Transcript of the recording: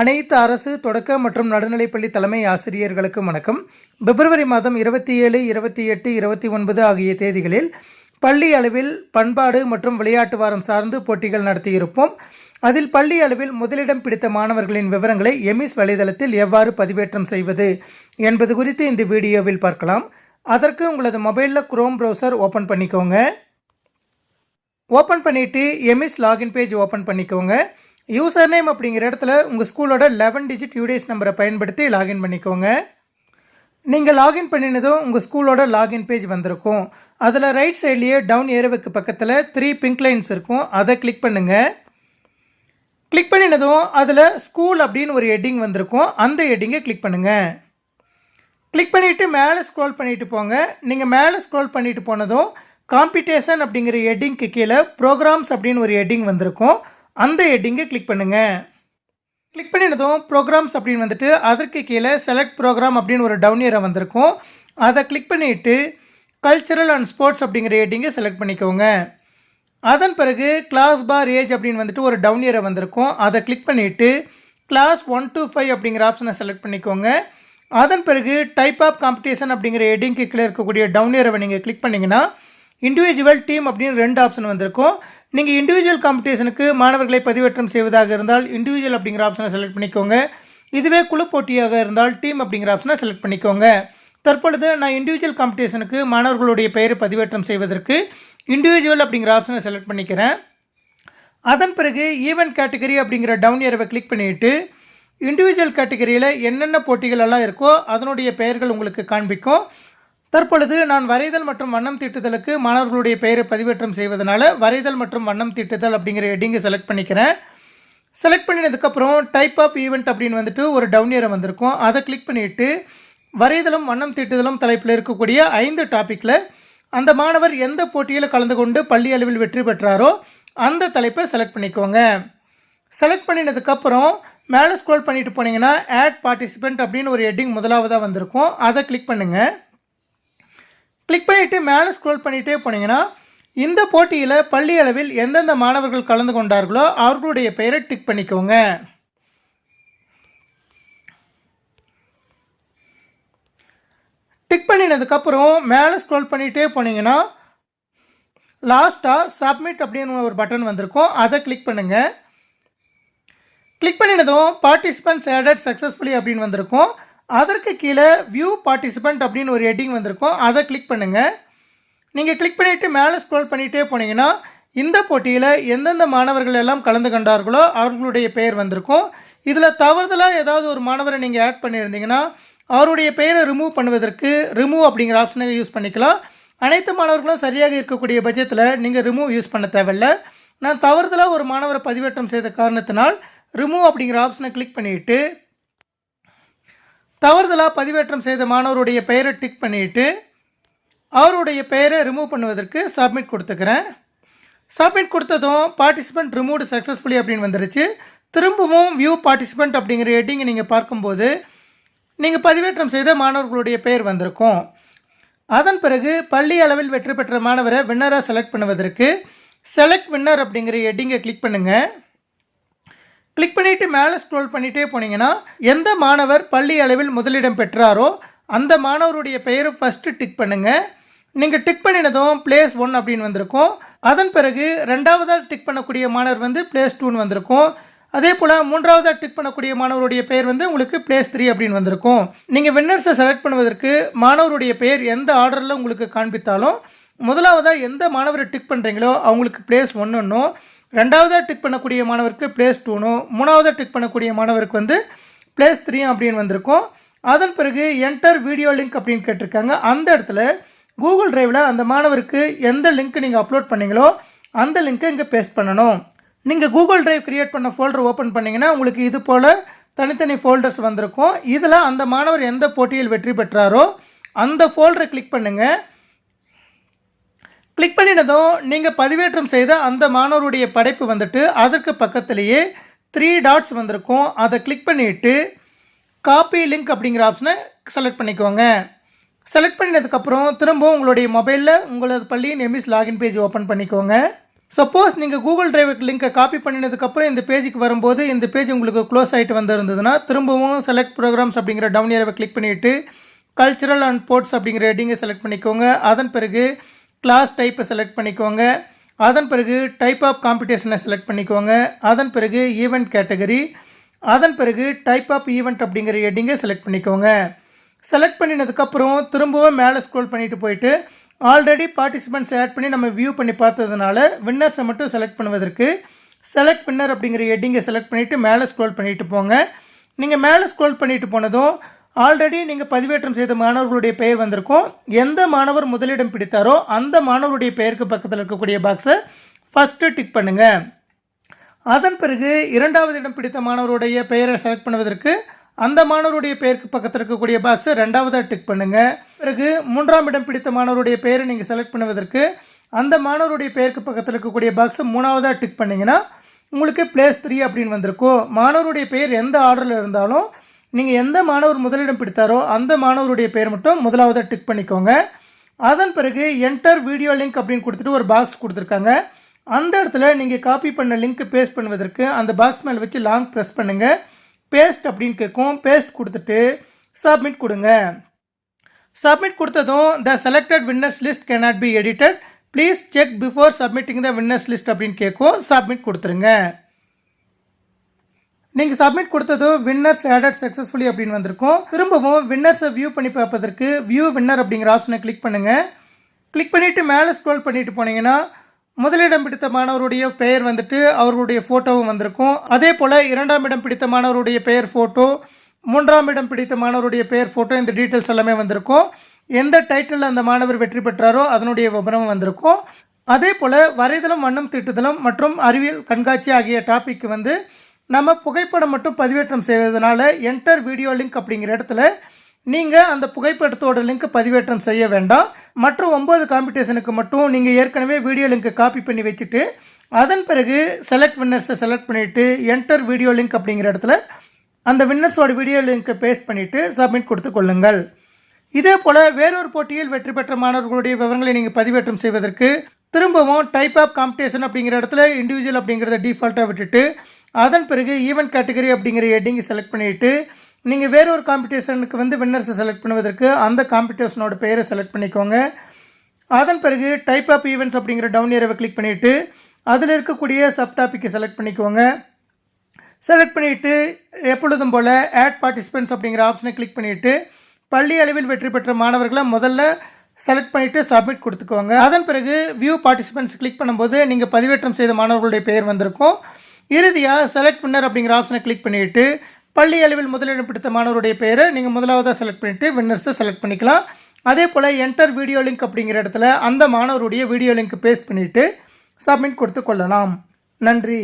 அனைத்து அரசு தொடக்க மற்றும் நடுநிலைப்பள்ளி தலைமை ஆசிரியர்களுக்கு வணக்கம். பிப்ரவரி மாதம் இருபத்தி ஏழு இருபத்தி எட்டு இருபத்தி ஒன்பது ஆகிய தேதிகளில் பள்ளி அளவில் பண்பாடு மற்றும் விளையாட்டு வாரம் சார்ந்து போட்டிகள் நடத்தியிருப்போம். அதில் பள்ளி அளவில் முதலிடம் பிடித்த மாணவர்களின் விவரங்களை எமிஸ் வலைதளத்தில் எவ்வாறு பதிவேற்றம் செய்வது என்பது குறித்து இந்த வீடியோவில் பார்க்கலாம். அதற்கு உங்களது மொபைலில் குரோம் ப்ரௌசர் ஓப்பன் பண்ணிக்கோங்க. ஓப்பன் பண்ணிவிட்டு எமிஸ் லாகின் பேஜ் ஓப்பன் பண்ணிக்கோங்க. யூசர் நேம் அப்படிங்கிற இடத்துல உங்கள் ஸ்கூலோட லெவன் டிஜிட் யூடிஎஸ் நம்பரை பயன்படுத்தி லாகின் பண்ணிக்கோங்க. நீங்கள் லாகின் பண்ணினதும் உங்கள் ஸ்கூலோட லாகின் பேஜ் வந்திருக்கும். அதில் ரைட் சைட்லேயே டவுன் ஏரோவுக்கு பக்கத்தில் த்ரீ பிங்க் லைன்ஸ் இருக்கும். அதை கிளிக் பண்ணுங்கள் கிளிக் பண்ணினதும் அதில் ஸ்கூல் அப்படின்னு ஒரு ஹெட்டிங் வந்திருக்கும். அந்த ஹெட்டிங்கை கிளிக் பண்ணுங்கள் கிளிக் பண்ணிவிட்டு மேலே ஸ்க்ரோல் பண்ணிவிட்டு போங்க. நீங்கள் மேலே ஸ்க்ரோல் பண்ணிவிட்டு போனதும் காம்படிஷன் அப்படிங்கிற ஹெட்டிங்க்கு கீழே ப்ரோக்ராம்ஸ் அப்படின்னு ஒரு ஹெட்டிங் வந்திருக்கும். அந்த ஹெட்டிங்கை கிளிக் பண்ணுங்கள் கிளிக் பண்ணினதும் ப்ரோக்ராம்ஸ் அப்படின்னு வந்துட்டு அதற்கு கீழே செலக்ட் ப்ரோக்ராம் அப்படின்னு ஒரு டவுன் ஏரை வந்திருக்கும். அதை கிளிக் பண்ணிவிட்டு கல்ச்சரல் அண்ட் ஸ்போர்ட்ஸ் அப்படிங்கிற ஹெட்டிங்கை செலக்ட் பண்ணிக்கோங்க. அதன் பிறகு கிளாஸ் பார் ஏஜ் அப்படின்னு வந்துட்டு ஒரு டவுன் ஏரை வந்திருக்கும். அதை கிளிக் பண்ணிவிட்டு கிளாஸ் ஒன் டூ ஃபைவ் அப்படிங்கிற ஆப்ஷனை செலக்ட் பண்ணிக்கோங்க. அதன் பிறகு டைப் ஆஃப் காம்படிஷன் அப்படிங்கிற ஹெட்டிங்க்கு கீழே இருக்கக்கூடிய டவுன் ஏரை நீங்கள் கிளிக் பண்ணிங்கன்னா இண்டிவிஜுவல் டீம் அப்படின்னு ரெண்டு ஆப்ஷன் வந்திருக்கும். நீங்கள் இண்டிவிஜுவல் காம்படிஷனுக்கு மாணவர்களை பதிவேற்றம் செய்வதாக இருந்தால் இண்டிவிஜுவல் அப்படிங்கிற ஆப்ஷனை செலக்ட் பண்ணிக்கோங்க. இதுவே குழு போட்டியாக இருந்தால் டீம் அப்படிங்கிற ஆப்ஷனை செலக்ட் பண்ணிக்கோங்க. தற்பொழுது நான் இண்டிவிஜுவல் காம்படிஷனுக்கு மாணவர்களுடைய பெயரை பதிவேற்றம் செய்வதற்கு இண்டிவிஜுவல் அப்படிங்கிற ஆப்ஷனை செலக்ட் பண்ணிக்கிறேன். அதன் பிறகு ஈவென்ட் கேட்டகரி அப்படிங்கிற டவுன் ஏரவை கிளிக் பண்ணிவிட்டு இண்டிவிஜுவல் கேட்டகரியில் என்னென்ன போட்டிகள் எல்லாம் இருக்கோ அதனுடைய பெயர்கள் உங்களுக்கு காண்பிக்கும். தற்பொழுது நான் வரைதல் மற்றும் வண்ணம் தீட்டுதலுக்கு மாணவர்களுடைய பெயரை பதிவேற்றம் செய்வதனால வரைதல் மற்றும் வண்ணம் தீட்டுதல் அப்படிங்கிற ஹெட்டிங்கை செலக்ட் பண்ணிக்கிறேன். செலக்ட் பண்ணினதுக்கப்புறம் டைப் ஆஃப் ஈவெண்ட் அப்படின்னு வந்துட்டு ஒரு டவுன் ஏரை வந்திருக்கும். அதை கிளிக் பண்ணிவிட்டு வரைதலும் வண்ணம் தீட்டுதலும் தலைப்பில் இருக்கக்கூடிய ஐந்து டாப்பிக்கில் அந்த மாணவர் எந்த போட்டியில் கலந்து கொண்டு பள்ளி அளவில் வெற்றி பெற்றாரோ அந்த தலைப்பை செலக்ட் பண்ணிக்கோங்க. செலக்ட் பண்ணினதுக்கப்புறம் மேலே ஸ்க்ரோல் பண்ணிட்டு போனீங்கன்னா ஆட் பார்ட்டிசிபெண்ட் அப்படின்னு ஒரு ஹெட்டிங் முதலாவதாக வந்திருக்கும். அதை கிளிக் பண்ணுங்கள் கிளிக் பண்ணிவிட்டு மேலே ஸ்க்ரோல் பண்ணிகிட்டே போனீங்கன்னா இந்த போட்டியில் பள்ளி அளவில் எந்தெந்த மாணவர்கள் கலந்து கொண்டார்களோ அவர்களுடைய பெயரை டிக் பண்ணிக்கோங்க. டிக் பண்ணினதுக்கப்புறம் மேலே ஸ்க்ரோல் பண்ணிகிட்டே போனீங்கன்னா லாஸ்ட்டாக சப்மிட் அப்படின்னு ஒரு பட்டன் வந்திருக்கும். அதை கிளிக் பண்ணுங்கள் கிளிக் பண்ணினதும் பார்ட்டிசிபென்ட்ஸ் ஆடட் சக்ஸஸ்ஃபுல்லி அப்படின்னு வந்திருக்கும். அதற்கு கீழே வியூ பார்ட்டிசிபெண்ட் அப்படின்னு ஒரு ஹெட்டிங் வந்திருக்கும். அதை கிளிக் பண்ணுங்கள் நீங்கள் கிளிக் பண்ணிவிட்டு மேலே ஸ்க்ரோல் பண்ணிகிட்டே போனீங்கன்னா இந்த போட்டியில் எந்தெந்த மாணவர்கள் எல்லாம் கலந்து கொண்டார்களோ அவர்களுடைய பெயர் வந்திருக்கும். இதில் தவறுதலாக ஏதாவது ஒரு மாணவரை நீங்கள் ஆட் பண்ணியிருந்தீங்கன்னா அவருடைய பெயரை ரிமூவ் பண்ணுவதற்கு ரிமூவ் அப்படிங்கிற ஆப்ஷனை யூஸ் பண்ணிக்கலாம். அனைத்து மாணவர்களும் சரியாக இருக்கக்கூடிய பட்சத்தில் நீங்கள் ரிமூவ் யூஸ் பண்ண தேவையில்ல. நான் தவறுதலாக ஒரு மாணவரை பதிவேற்றம் செய்த காரணத்தினால் ரிமூவ் அப்படிங்கிற ஆப்ஷனை கிளிக் பண்ணிவிட்டு தவறுதலாக பதிவேற்றம் செய்த மாணவருடைய பெயரை டிக் பண்ணிவிட்டு அவருடைய பெயரை ரிமூவ் பண்ணுவதற்கு சப்மிட் கொடுத்துக்கிறேன். சப்மிட் கொடுத்ததும் பார்ட்டிசிபெண்ட் ரிமூவ்டு சக்ஸஸ்ஃபுல்லி அப்படின்னு வந்துருச்சு. திரும்பவும் வியூ பார்ட்டிசிபெண்ட் அப்படிங்கிற ஹெட்டிங்கை நீங்கள் பார்க்கும்போது நீங்கள் பதிவேற்றம் செய்த மாணவர்களுடைய பெயர் வந்திருக்கும். அதன் பிறகு பள்ளி அளவில் வெற்றி பெற்ற மாணவரை வின்னராக செலக்ட் பண்ணுவதற்கு செலக்ட் வின்னர் அப்படிங்கிற ஹெட்டிங்கை கிளிக் பண்ணுங்கள் கிளிக் பண்ணிவிட்டு மேலே ஸ்க்ரோல் பண்ணிகிட்டே போனீங்கன்னா எந்த மாணவர் பள்ளி அளவில் முதலிடம் பெற்றாரோ அந்த மாணவருடைய பெயரை ஃபஸ்ட்டு டிக் பண்ணுங்கள் நீங்கள் டிக் பண்ணினதும் பிளேஸ் ஒன் அப்படின்னு வந்திருக்கும். அதன் பிறகு ரெண்டாவதாக டிக் பண்ணக்கூடிய மாணவர் வந்து பிளேஸ் டூன்னு வந்திருக்கும். அதே போல் மூன்றாவதாக டிக் பண்ணக்கூடிய மாணவருடைய பெயர் வந்து உங்களுக்கு பிளேஸ் த்ரீ அப்படின்னு வந்திருக்கும். நீங்கள் வின்னர்ஸை செலக்ட் பண்ணுவதற்கு மாணவருடைய பெயர் எந்த ஆர்டரில் உங்களுக்கு காண்பித்தாலும் முதலாவதாக எந்த மாணவரை டிக் பண்ணுறீங்களோ அவங்களுக்கு பிளேஸ் ஒன்றுன்னும் ரெண்டாவதாக டிக் பண்ணக்கூடிய மாணவருக்கு பிளேஸ் டூனும் மூணாவதாக டிக் பண்ணக்கூடிய மாணவருக்கு வந்து பிளேஸ் த்ரீ அப்படின்னு வந்திருக்கும். அதன் பிறகு என்டர் வீடியோ லிங்க் அப்படின்னு கேட்டிருக்காங்க. அந்த இடத்துல கூகுள் டிரைவில் அந்த மாணவருக்கு எந்த லிங்க் நீங்கள் அப்லோட் பண்ணீங்களோ அந்த லிங்க்கை இங்கே பேஸ்ட் பண்ணணும். நீங்கள் கூகுள் டிரைவ் க்ரியேட் பண்ண ஃபோல்டர் ஓப்பன் பண்ணிங்கன்னா உங்களுக்கு இது போல் தனித்தனி ஃபோல்டர்ஸ் வந்திருக்கும். இதில் அந்த மாணவர் எந்த போட்டியில் வெற்றி பெற்றாரோ அந்த ஃபோல்டரை கிளிக் பண்ணுங்கள் கிளிக் பண்ணினதும் நீங்கள் பதிவேற்றம் செய்த அந்த மாணவருடைய படைப்பு வந்துட்டு அதற்கு பக்கத்திலேயே த்ரீ டாட்ஸ் வந்திருக்கும். அதை கிளிக் பண்ணிவிட்டு காப்பி லிங்க் அப்படிங்கிற ஆப்ஷனை செலக்ட் பண்ணிக்கோங்க. செலக்ட் பண்ணினதுக்கப்புறம் திரும்பவும் உங்களுடைய மொபைலில் உங்களது பள்ளியின் எம்இஸ் லாகின் பேஜ் ஓப்பன் பண்ணிக்கோங்க. சப்போஸ் நீங்கள் கூகுள் டிரைவ் லிங்கை காப்பி பண்ணினதுக்கப்புறம் இந்த பேஜுக்கு வரும்போது இந்த பேஜ் உங்களுக்கு க்ளோஸ் ஆகிட்டு வந்திருந்ததுன்னா திரும்பவும் செலக்ட் ப்ரோக்ராம்ஸ் அப்படிங்கிற டவுன் ஏரவை கிளிக் பண்ணிவிட்டு கல்ச்சுரல் அண்ட் ஸ்போர்ட்ஸ் அப்படிங்கிற ஹெட்டிங்கை செலக்ட் பண்ணிக்கோங்க. அதன் பிறகு கிளாஸ் டைப்பை செலக்ட் பண்ணிக்கோங்க. அதன் பிறகு டைப் ஆஃப் காம்படிஷனை செலக்ட் பண்ணிக்கோங்க. அதன் பிறகு ஈவெண்ட் கேட்டகரி அதன் பிறகு டைப் ஆஃப் ஈவெண்ட் அப்படிங்கிற ஹெட்டிங்கை செலக்ட் பண்ணிக்கோங்க. செலக்ட் பண்ணினதுக்கப்புறம் திரும்பவும் மேலே ஸ்க்ரோல் பண்ணிட்டு போயிட்டு ஆல்ரெடி பார்ட்டிசிபெண்ட்ஸ் ஆட் பண்ணி நம்ம வியூ பண்ணி பார்த்ததுனால வின்னர்ஸை மட்டும் செலக்ட் பண்ணுவதற்கு செலக்ட் வின்னர் அப்படிங்கிற ஹெட்டிங்கை செலக்ட் பண்ணிவிட்டு மேலே ஸ்க்ரோல் பண்ணிவிட்டு போங்க. நீங்கள் மேலே ஸ்க்ரோல் பண்ணிட்டு போனதும் ஆல்ரெடி நீங்கள் பதிவேற்றம் செய்த மாணவர்களுடைய பெயர் வந்திருக்கும். எந்த மாணவர் முதலிடம் பிடித்தாரோ அந்த மாணவருடைய பெயருக்கு பக்கத்தில் இருக்கக்கூடிய பாக்ஸை ஃபஸ்ட்டு டிக் பண்ணுங்கள் அதன் பிறகு இரண்டாவது இடம் பிடித்த மாணவருடைய பெயரை செலக்ட் பண்ணுவதற்கு அந்த மாணவருடைய பெயருக்கு பக்கத்தில் இருக்கக்கூடிய பாக்ஸை ரெண்டாவதாக டிக் பண்ணுங்கள் பிறகு மூன்றாம் இடம் பிடித்த மாணவருடைய பெயரை நீங்கள் செலக்ட் பண்ணுவதற்கு அந்த மாணவருடைய பெயருக்கு பக்கத்தில் இருக்கக்கூடிய பாக்ஸை மூணாவதாக டிக் பண்ணிங்கன்னா உங்களுக்கு பிளேஸ் த்ரீ அப்படின்னு வந்திருக்கும். மாணவருடைய பெயர் எந்த ஆர்டரில் இருந்தாலும் நீங்கள் எந்த மாணவர் முதலிடம் பிடித்தாரோ அந்த மாணவருடைய பெயர் மட்டும் முதலாவதாக டிக் பண்ணிக்கோங்க. அதன் பிறகு என்டர் வீடியோ லிங்க் அப்படின்னு கொடுத்துட்டு ஒரு பாக்ஸ் கொடுத்துருக்காங்க. அந்த இடத்துல நீங்கள் காப்பி பண்ண லிங்க் பேஸ்ட் பண்ணுவதற்கு அந்த பாக்ஸ் மேலே வச்சு லாங் ப்ரெஸ் பண்ணுங்கள் பேஸ்ட் அப்படின்னு கேட்கும். பேஸ்ட் கொடுத்துட்டு சப்மிட் கொடுங்க. சப்மிட் கொடுத்ததும் the selected winners list cannot be edited please check before submitting the winners list அப்படின்னு கேட்கும். சப்மிட் கொடுத்துருங்க. நீங்கள் சப்மிட் கொடுத்ததும் வின்னர்ஸ் ஆடட் சக்ஸஸ்ஃபுல்லி அப்படின்னு வந்திருக்கும். திரும்பவும் வின்னர்ஸை வியூ பண்ணி பார்ப்பதற்கு வியூ வின்னர் அப்படிங்கிற ஆப்ஷனை கிளிக் பண்ணுங்கள் கிளிக் பண்ணிவிட்டு மேலே ஸ்க்ரோல் பண்ணிட்டு போனீங்கன்னா முதலிடம் பிடித்த மாணவருடைய பெயர் வந்துட்டு அவர்களுடைய ஃபோட்டோவும் வந்திருக்கும். அதே போல் இரண்டாம் இடம் பிடித்த மாணவருடைய பெயர் ஃபோட்டோ மூன்றாம் இடம் பிடித்த மாணவருடைய பெயர் ஃபோட்டோ இந்த டீட்டெயில்ஸ் எல்லாமே வந்திருக்கும். எந்த டைட்டிலில் அந்த மாணவர் வெற்றி பெற்றாரோ அதனுடைய விபரமும் வந்திருக்கும். அதே போல் வரைதலும் வண்ணம் திட்டுதலும் மற்றும் அறிவியல் கண்காட்சி ஆகிய டாபிக் வந்து நம்ம புகைப்படம் மட்டும் பதிவேற்றம் செய்வதனால என்டர் வீடியோ லிங்க் அப்படிங்கிற இடத்துல நீங்கள் அந்த புகைப்படத்தோட லிங்க் பதிவேற்றம் செய்ய வேண்டாம். மற்ற ஒம்பது காம்படிஷனுக்கு மட்டும் நீங்கள் ஏற்கனவே வீடியோ லிங்க்கை காப்பி பண்ணி வச்சுட்டு அதன் பிறகு செலக்ட் வின்னர்ஸை செலக்ட் பண்ணிவிட்டு என்டர் வீடியோ லிங்க் அப்படிங்கிற இடத்துல அந்த வின்னர்ஸோட வீடியோ லிங்க்கை பேஸ்ட் பண்ணிவிட்டு சப்மிட் கொடுத்து கொள்ளுங்கள். இதே போல் வேறொரு போட்டியில் வெற்றி பெற்ற மாணவர்களுடைய விவரங்களை நீங்கள் பதிவேற்றம் செய்வதற்கு திரும்பவும் டைப் ஆஃப் காம்படிஷன் அப்படிங்கிற இடத்துல இண்டிவிஜுவல் அப்படிங்கிறத டிஃபால்ட்டாக விட்டுட்டு அதன் பிறகு ஈவெண்ட் கேட்டகரி அப்படிங்கிற ஹெட்டிங்கை செலக்ட் பண்ணிவிட்டு நீங்கள் வேறொரு காம்படிஷனுக்கு வந்து வின்னர்ஸை செலக்ட் பண்ணுவதற்கு அந்த காம்படிஷனோட பெயரை செலக்ட் பண்ணிக்கோங்க. அதன் பிறகு டைப் ஆஃப் ஈவெண்ட்ஸ் அப்படிங்கிற டவுன் ஏரியாவை கிளிக் பண்ணிவிட்டு அதில் இருக்கக்கூடிய சப் டாப்பிக்கை செலக்ட் பண்ணிக்கோங்க. செலக்ட் பண்ணிவிட்டு எப்பொழுதும் போல் ஆட் பார்ட்டிசிபென்ட்ஸ் அப்படிங்கிற ஆப்ஷனை கிளிக் பண்ணிவிட்டு பள்ளி அளவில் வெற்றி பெற்ற மாணவர்களை முதல்ல செலக்ட் பண்ணிவிட்டு சப்மிட் கொடுத்துக்கோங்க. அதன் பிறகு வியூ பார்ட்டிசிபென்ட்ஸ் கிளிக் பண்ணும்போது நீங்கள் பதிவேற்றம் செய்த மாணவர்களுடைய பெயர் வந்திருக்கும். இறுதியாக செலக்ட் வின்னர் அப்படிங்கிற ஆப்ஷனை கிளிக் பண்ணிவிட்டு பள்ளி அளவில் முதலிடம் பிடித்த மாணவருடைய பெயரை நீங்கள் முதலாவதாக செலக்ட் பண்ணிவிட்டு வின்னர்ஸை செலக்ட் பண்ணிக்கலாம். அதே போல் என்டர் வீடியோ லிங்க் அப்படிங்கிற இடத்துல அந்த மாணவருடைய வீடியோ லிங்க் பேஸ்ட் பண்ணிவிட்டு சப்மிட் கொடுத்து கொள்ளலாம். நன்றி.